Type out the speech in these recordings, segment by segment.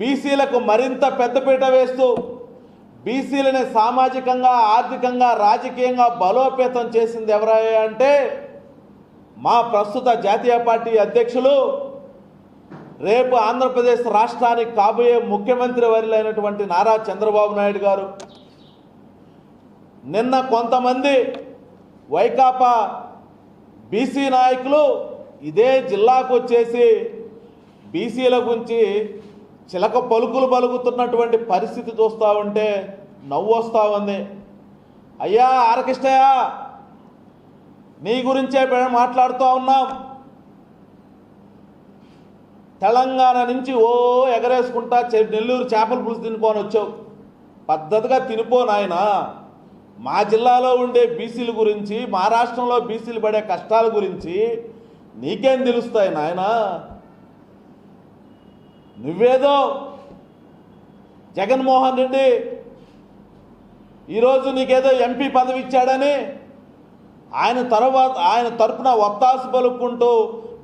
బీసీలకు మరింత పెద్దపీట వేస్తూ బీసీలని సామాజికంగా ఆర్థికంగా రాజకీయంగా బలోపేతం చేసింది ఎవరయ్యా అంటే మా ప్రస్తుత జాతీయ పార్టీ అధ్యక్షులు రేపు ఆంధ్రప్రదేశ్ రాష్ట్రానికి కాబోయే ముఖ్యమంత్రి వర్యులైనటువంటి నారా చంద్రబాబు నాయుడు గారు. నిన్న కొంతమంది వైకాపా బీసీ నాయకులు ఇదే జిల్లాకు వచ్చేసి బీసీల గురించి చిలక పలుకులు పలుకుతున్నటువంటి పరిస్థితి చూస్తూ ఉంటే నవ్వు వస్తూ ఉంది. అయ్యా ఆరకృష్ణయ్య నీ గురించే మాట్లాడుతూ ఉన్నాం. తెలంగాణ నుంచి ఓ ఎగరేసుకుంటా నెల్లూరు చేపల పులుసు తినిపోని వచ్చావు. పద్ధతిగా తినిపో నాయన. మా జిల్లాలో ఉండే బీసీల గురించి మా రాష్ట్రంలో బీసీలు పడే కష్టాల గురించి నీకేం తెలుస్తాయి నాయనా? నువ్వేదో జగన్మోహన్ రెడ్డి ఈరోజు నీకేదో ఎంపీ పదవి ఇచ్చాడని ఆయన తర్వాత ఆయన తరపున ఒత్తాసు పలుక్కుంటూ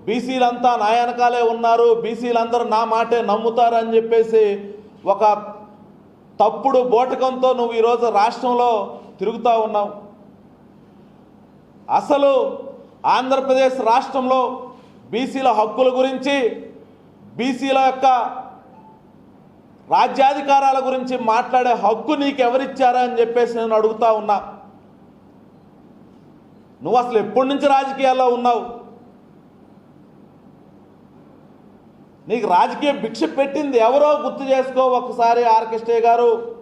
బీసీలంతా నా వెనకాలే ఉన్నారు బీసీలందరూ నా మాటే నమ్ముతారని చెప్పేసి ఒక తప్పుడు బోటకంతో నువ్వు ఈరోజు రాష్ట్రంలో తిరుగుతూ ఉన్నావు. అసలు ఆంధ్రప్రదేశ్ రాష్ట్రంలో బీసీల హక్కుల గురించి బీసీల యొక్క రాజ్యాధికారాల గురించి మాట్లాడే హక్కు నీకు ఎవరిచ్చారా అని చెప్పేసి నేను అడుగుతా ఉన్నా. నువ్వు అసలు ఎప్పటి నుంచి రాజకీయాల్లో ఉన్నావు? నీకు రాజకీయ భిక్ష పెట్టింది ఎవరో గుర్తు చేసుకో ఒకసారి ఆర్కెస్ట్రే గారు.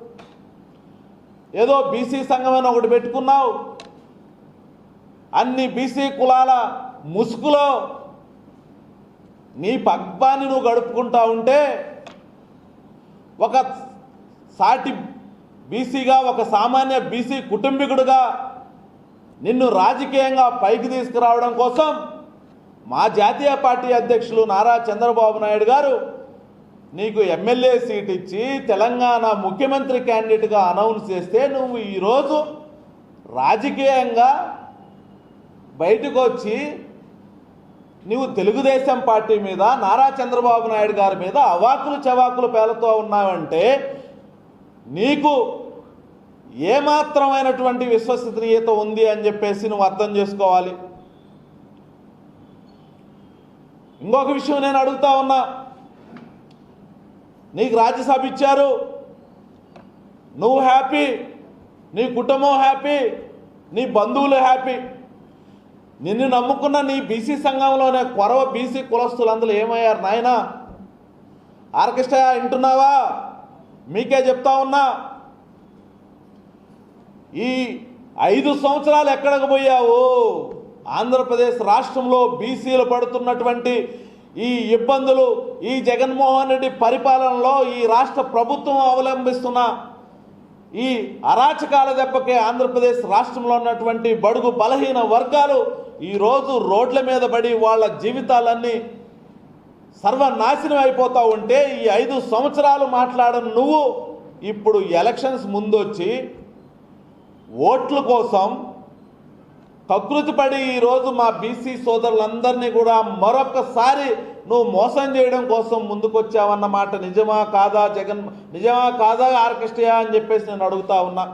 ఏదో బీసీ సంఘం ఒకటి పెట్టుకున్నావు. అన్ని బీసీ కులాల ముసుగులో నీ పగ్బాన్ని నువ్వు గడుపుకుంటా ఉంటే ఒక సాటి బీసీగా ఒక సామాన్య బీసీ కుటుంబీకుడుగా నిన్ను రాజకీయంగా పైకి తీసుకురావడం కోసం మా జాతీయ పార్టీ అధ్యక్షులు నారా చంద్రబాబు నాయుడు గారు నీకు ఎమ్మెల్యే సీట్ ఇచ్చి తెలంగాణ ముఖ్యమంత్రి క్యాండిడేట్గా అనౌన్స్ చేస్తే నువ్వు ఈరోజు రాజకీయంగా బయటకు వచ్చి నువ్వు తెలుగుదేశం పార్టీ మీద నారా చంద్రబాబు నాయుడు గారి మీద అవాకులు చవాకులు పేలుతూ ఉన్నావంటే నీకు ఏమాత్రమైనటువంటి విశ్వసనీయత ఉంది అని చెప్పేసి నువ్వు అర్థం చేసుకోవాలి. ఇంకొక విషయం నేను అడుగుతా ఉన్నా. నీకు రాజ్యసభ ఇచ్చారు. నువ్వు హ్యాపీ. నీ కుటుంబం హ్యాపీ. నీ బంధువులు హ్యాపీ. నిన్ను నమ్ముకున్న నీ బీసీ సంఘంలోనే కొరవ బీసీ కులస్తులందరూ ఏమయ్యారు నాయన? ఆర్కెస్ట్రా వింటున్నావా? మీకే చెప్తా ఉన్నా. ఈ ఐదు సంవత్సరాలు ఎక్కడికి పోయావు? ఆంధ్రప్రదేశ్ రాష్ట్రంలో బీసీలు పడుతున్నటువంటి ఈ ఇబ్బందులు ఈ జగన్మోహన్ రెడ్డి పరిపాలనలో ఈ రాష్ట్ర ప్రభుత్వం అవలంబిస్తున్న ఈ అరాచకాల దెబ్బకి ఆంధ్రప్రదేశ్ రాష్ట్రంలో ఉన్నటువంటి బడుగు బలహీన వర్గాలు ఈరోజు రోడ్ల మీద పడి వాళ్ళ జీవితాలన్నీ సర్వనాశనం అయిపోతూ ఉంటే ఈ ఐదు సంవత్సరాలు మాట్లాడను నువ్వు. ఇప్పుడు ఎలక్షన్స్ ముందొచ్చి ఓట్ల కోసం కకృతిపడి ఈరోజు మా బీసీ సోదరులందరినీ కూడా మరొకసారి నువ్వు మోసం చేయడం కోసం ముందుకొచ్చావన్నమాట నిజమా కాదా జగన్? నిజమా కాదా ఆర్కెస్ట్రియా అని చెప్పేసి నేను అడుగుతా ఉన్నా.